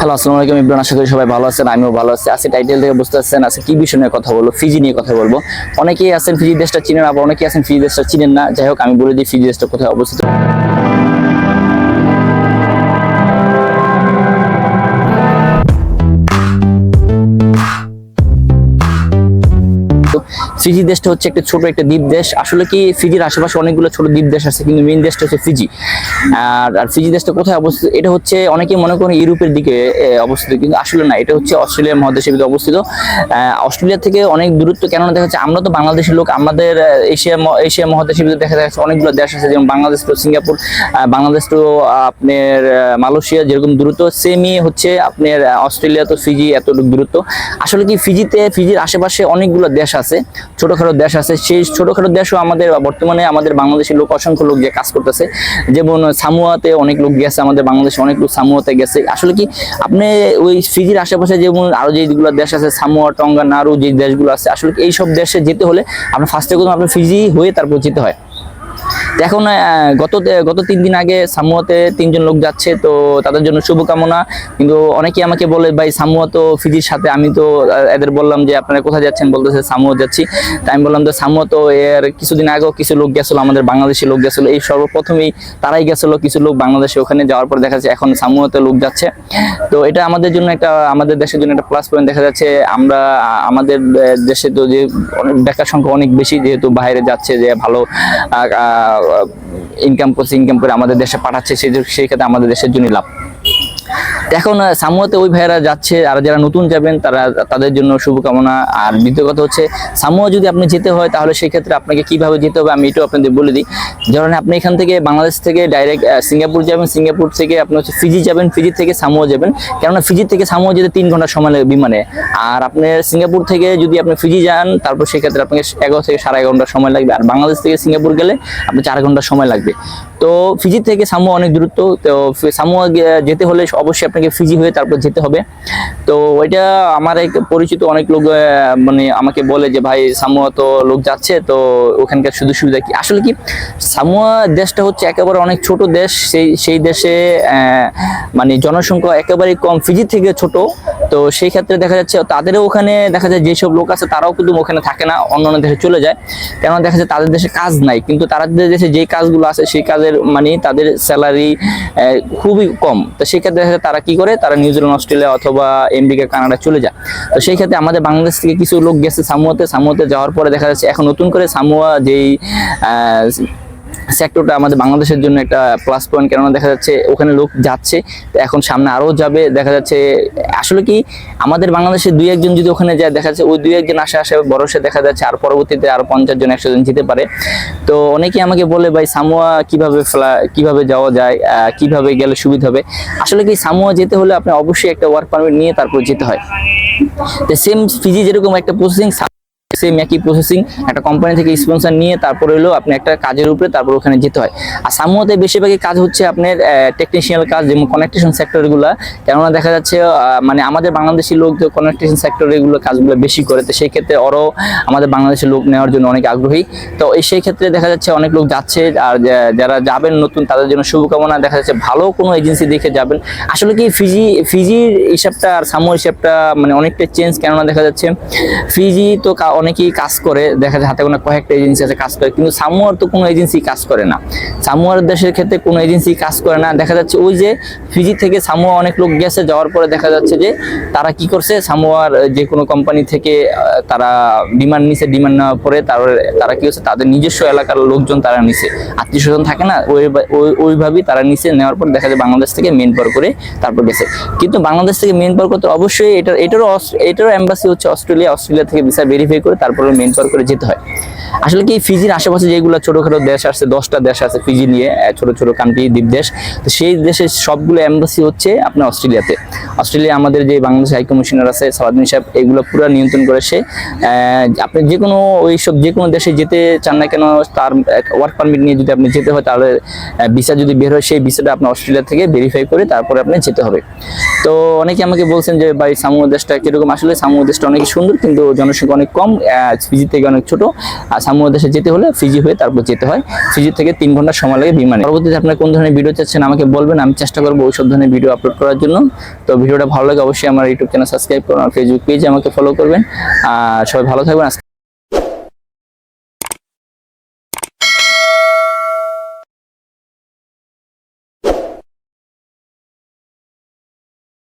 Hello, আসসালামু আলাইকুম ইব্রান আশা করি সবাই ভালো আছেন, আমিও ভালো আছি। আজকে টাইটেল থেকে বুঝতে পারছেন আজকে কি বিষয় নিয়ে কথা বলব ফিজি নিয়ে কথা বলব। অনেকেই আছেন ফিজি দেশটা চিনেন, আবার অনেকেই আছেন ফিজি দেশটা চিনেন না। যাই হোক, আমি বলে দিই ফিজি দেশটা কোথায় অবস্থিত। ফিজি দেশটা হচ্ছে একটা ছোট একটা দ্বীপ দেশ। আসলে কি ফিজির আশেপাশে অনেকগুলো ছোট দ্বীপ দেশ আছে, কিন্তু মেইন দেশটা হচ্ছে ফিজি। আর আর ফিজি দেশটা কোথায় অবস্থিত? এটা হচ্ছে অনেকে মনে করেন ইউরোপের দিকে অবস্থিত, কিন্তু আসলে না, এটা হচ্ছে অস্ট্রেলিয়া মহাদেশের ভিতরে অবস্থিত। অস্ট্রেলিয়া থেকে অনেক দূরত্ব, কেননা দেখা যাচ্ছে আমরা তো বাংলাদেশের লোক, আমাদের এশিয়া এশিয়া মহাদেশের ভিতরে দেখা যাচ্ছে অনেকগুলো দেশ আছে, যেমন বাংলাদেশ তো সিঙ্গাপুর বাংলাদেশ তো আপনার মালয়েশিয়া, যেরকম দূরত্ব সেমই হচ্ছে আপনার অস্ট্রেলিয়া তো ফিজি এতটুকু দূরত্ব। আসলে কি ফিজিতে, ফিজির আশেপাশে অনেকগুলো দেশ আছে ছোটখাটো দেশ আছে। সেই ছোটখাটো দেশও আমাদের বর্তমানে আমাদের বাংলাদেশের লোক, অসংখ্য লোক গিয়ে কাজ করতেছে। যেমন সামুয়াতে অনেক লোক গেছে, আমাদের বাংলাদেশে অনেক লোক সামুয়াতে গেছে। আসলে কি, আপনি ওই ফিজির আশেপাশে যেমন আরও যেগুলো দেশ আছে, সামুয়া, টঙ্গা নাড়ু যে দেশগুলো আছে, আসলে এই সব দেশে যেতে হলে আপনার ফার্স্টে প্রথম আপনার ফিজি হয়ে তারপর যেতে হয়। এখন গত গত তিন দিন আগে সামুয়াতে তিনজন লোক যাচ্ছে, তো তাদের জন্য শুভকামনা। কিন্তু অনেকেই আমাকে বলে, ভাই, সামুয়া তো ফিজির সাথে। আমি তো এদের বললাম যে, আপনারা কোথায় যাচ্ছেন? বলতেছে, সামুয়া যাচ্ছি। তাই আমি বললাম যে, সামুয়া তো এর কিছুদিন আগেও কিছু লোক গেছিল, আমাদের বাংলাদেশি লোক গেছিল। এই সর্বপ্রথমেই তারাই গেছিল কিছু লোক বাংলাদেশে ওখানে যাওয়ার পর দেখা যাচ্ছে এখন সামুয়াতে লোক যাচ্ছে। তো এটা আমাদের জন্য একটা, আমাদের দেশের জন্য একটা প্লাস পয়েন্ট দেখা যাচ্ছে। আমরা, আমাদের দেশে তো যে অনেক বেকার সংখ্যা অনেক বেশি, যেহেতু বাইরে যাচ্ছে যে ভালো ইনকাম করছে ইনকাম করে আমাদের দেশে পাঠাচ্ছে সেই সেই ক্ষেত্রে আমাদের দেশের জন্য লাভ। এখন সামুয়াতে ওই ভাইয়েরা যাচ্ছে, আর যারা নতুন যাবেন, তারা তাদের জন্য শুভকামনা। আর দ্বিতীয় কথা হচ্ছে, সামুয়া যদি আপনি যেতে হয়, তাহলে সেই ক্ষেত্রে আপনাকে কীভাবে যেতে হবে, আমি এটাও আপনাদের বলে দিই। ধরেন আপনি এখান থেকে বাংলাদেশ থেকে ডাইরেক্ট সিঙ্গাপুর যাবেন, সিঙ্গাপুর থেকে আপনি হচ্ছে ফিজি যাবেন, ফিজি থেকে সামুয়া যাবেন। কেননা ফিজি থেকে সামুয়া যেতে তিন ঘণ্টা সময় লাগে বিমানে। আর আপনি সিঙ্গাপুর থেকে যদি আপনি ফিজি যান, তারপর সেক্ষেত্রে আপনাকে এগারো থেকে সাড়ে এগারো ঘণ্টা সময় লাগবে। আর বাংলাদেশ থেকে সিঙ্গাপুর গেলে আপনি চার ঘণ্টা সময় লাগবে। তো ফিজি থেকে সামুয়া অনেক দূরত্ব, তো সামুয়া যেতে হলে অবশ্যই আপনাকে ফিজি হয়ে তারপর যেতে হবে। তো ওইটা আমার এক পরিচিত অনেক লোক মানে আমাকে বলে যে, ভাই, সামুয়া তো লোক যাচ্ছে, তো ওখানকার সুযোগ সুবিধা কি? আসলে কি, সামুয়া দেশটা হচ্ছে একেবারে অনেক ছোট দেশ। সেই সেই দেশে মানে জনসংখ্যা একেবারেই কম। ফিজি থেকে ছোট তো সেই ক্ষেত্রে দেখা যাচ্ছে তাদেরও ওখানে দেখা যায় যেসব লোক আছে, তারাও কিন্তু ওখানে থাকে না অন্য অন্য দেশে চলে যায়। কেননা দেখা যাচ্ছে তাদের দেশে কাজ নাই, কিন্তু তাদের দেশে যেই কাজগুলো আছে, সেই কাজের মানে তাদের স্যালারি খুবই কম। তো সেই ক্ষেত্রে দেখা যায় তারা কি করে? তারা নিউজিল্যান্ড অস্ট্রেলিয়া অথবা আমেরিকা কানাডা চলে যায়। তো সেই ক্ষেত্রে আমাদের বাংলাদেশ থেকে কিছু লোক গেছে সামুয়াতে। সামুয়াতে যাওয়ার পরে দেখা যাচ্ছে এখন নতুন করে সামুয়া যেই সেক্টরটা আমাদের বাংলাদেশের জন্য একটা প্লাস পয়েন্ট কেননা দেখা যাচ্ছে ওখানে লোক যাচ্ছে এখন সামনে আরও যাবে, দেখা যাচ্ছে, আসলে কি আমাদের বাংলাদেশে দুই একজন যদি ওখানে যায়, দেখা যাচ্ছে ওই দুই একজন আসে আসে বরসে দেখা যাচ্ছে আর পরবর্তীতে আরও পঞ্চাশ জন, একশো জন যেতে পারে। তো অনেকেই আমাকে বলে, ভাই, সামোয়া কীভাবে কীভাবে যাওয়া যায় কীভাবে গেলে সুবিধা হবে? আসলে কি সামোয়া যেতে হলে আপনি অবশ্যই একটা ওয়ার্ক পারমিট নিয়ে তারপর যেতে হয়। তো সেম ফিজি যেরকম একটা প্রসেসিং সেম একই প্রসেসিং একটা কোম্পানি থেকে স্পন্সর নিয়ে তারপর হলো আপনি একটা কাজের উপরে তারপর ওখানে যেতে হয়। আর সামুয়াতে বেশিরভাগই কাজ হচ্ছে আপনার টেকনিশিয়াল কাজ যেমন কানেকটেশন সেক্টরগুলো কেননা দেখা যাচ্ছে মানে আমাদের বাংলাদেশি লোক যে কানেকটেশন সেক্টর এগুলো কাজগুলো বেশি করে, তো সেই ক্ষেত্রে ওরাও আমাদের বাংলাদেশের লোক নেওয়ার জন্য অনেক আগ্রহী। তো এই সেই ক্ষেত্রে দেখা যাচ্ছে অনেক লোক যাচ্ছে, আর যারা যাবেন নতুন তাদের জন্য শুভকামনা। দেখা যাচ্ছে ভালো কোনো এজেন্সি দেখে যাবেন। আসলে কি ফিজি ফিজির হিসাবটা আর সামুয়ার হিসাবটা মানে অনেকটা চেঞ্জ কেননা দেখা যাচ্ছে ফিজি তো কা- অনেকেই কাজ করে, দেখা যায় হাতে কোনো কয়েকটা এজেন্সি আছে কাজ করে, কিন্তু সামুয়ার তো কোনো এজেন্সি কাজ করে না। সামুয়ার দেশের ক্ষেত্রে কোনো এজেন্সি কাজ করে না। দেখা যাচ্ছে ওই যে ফিজি থেকে সামুয়া অনেক লোক গেছে, যাওয়ার পরে দেখা যাচ্ছে যে তারা কি করছে, সামুয়ার যে কোনো কোম্পানি থেকে তারা ডিমান্ড নিছে ডিমান্ড নেওয়ার পরে তারপরে তারা কি হচ্ছে তাদের নিজস্ব এলাকার লোকজন তারা নিছে। আত্মীয় স্বজন থাকে না, ওই, ওই- ওইভাবেই তারা নিছে, নেওয়ার পর দেখা যায় বাংলাদেশ থেকে মেন পার করে তারপর গেছে। কিন্তু বাংলাদেশ থেকে মেন পার করতে অবশ্যই এটার, এটারও এটারও এম্বাসি হচ্ছে অস্ট্রেলিয়া অস্ট্রেলিয়া থেকে ভিসা ভেরিফাই করে তারপরে মেন পার করে যেতে হয়। আসলে কি, ফিজির আশেপাশে যেগুলো ছোটখাটো দেশ আছে, দশটা দেশ আছে ফিজি নিয়ে ছোট ছোট কান্ট্রি দ্বীপ দেশ, তো সেই দেশের সবগুলো এম্বাসি হচ্ছে আপনার অস্ট্রেলিয়াতে। অস্ট্রেলিয়া আমাদের যে বাংলাদেশ হাই কমিশনার আছে সালাদিন সাহেব, এগুলো পুরো নিয়ন্ত্রণ করে সে আপনি যে কোনো ওই সব যে কোনো দেশে যেতে চান না কেন, তার ওয়ার্ক পারমিট নিয়ে যদি আপনি যেতে হয়, তাহলে ভিসা যদি বের হয়, সেই ভিসাটা আপনার অস্ট্রেলিয়া থেকে ভেরিফাই করে তারপরে আপনি যেতে হবে। তো অনেকে আমাকে বলছেন যে, ভাই সামুদ্র দেশটা কীরকম? আসলে সামুদ্র দেশটা অনেক সুন্দর, কিন্তু জনসংখ্যা অনেক কম ফিজি থেকে অনেক ছোট। সামুয়া দেশে যেতে হলে ফিজি হয়ে তারপর যেতে হয়। ফিজি থেকে তিন ঘণ্টা সময় লাগে বিমানে। পরবর্তীতে আপনার কোন ধরনের ভিডিও চাচ্ছেন আমাকে বলবেন, আমি চেষ্টা করব ওই সব ধরনের ভিডিও আপলোড করার জন্য। তো ভিডিওটা ভালো লাগে অবশ্যই আমার ইউটিউব চ্যানেল সাবস্ক্রাইব করুন, আর ফেসবুক পেজে আমাকে ফলো করবেন। আর সবাই ভালো থাকবেন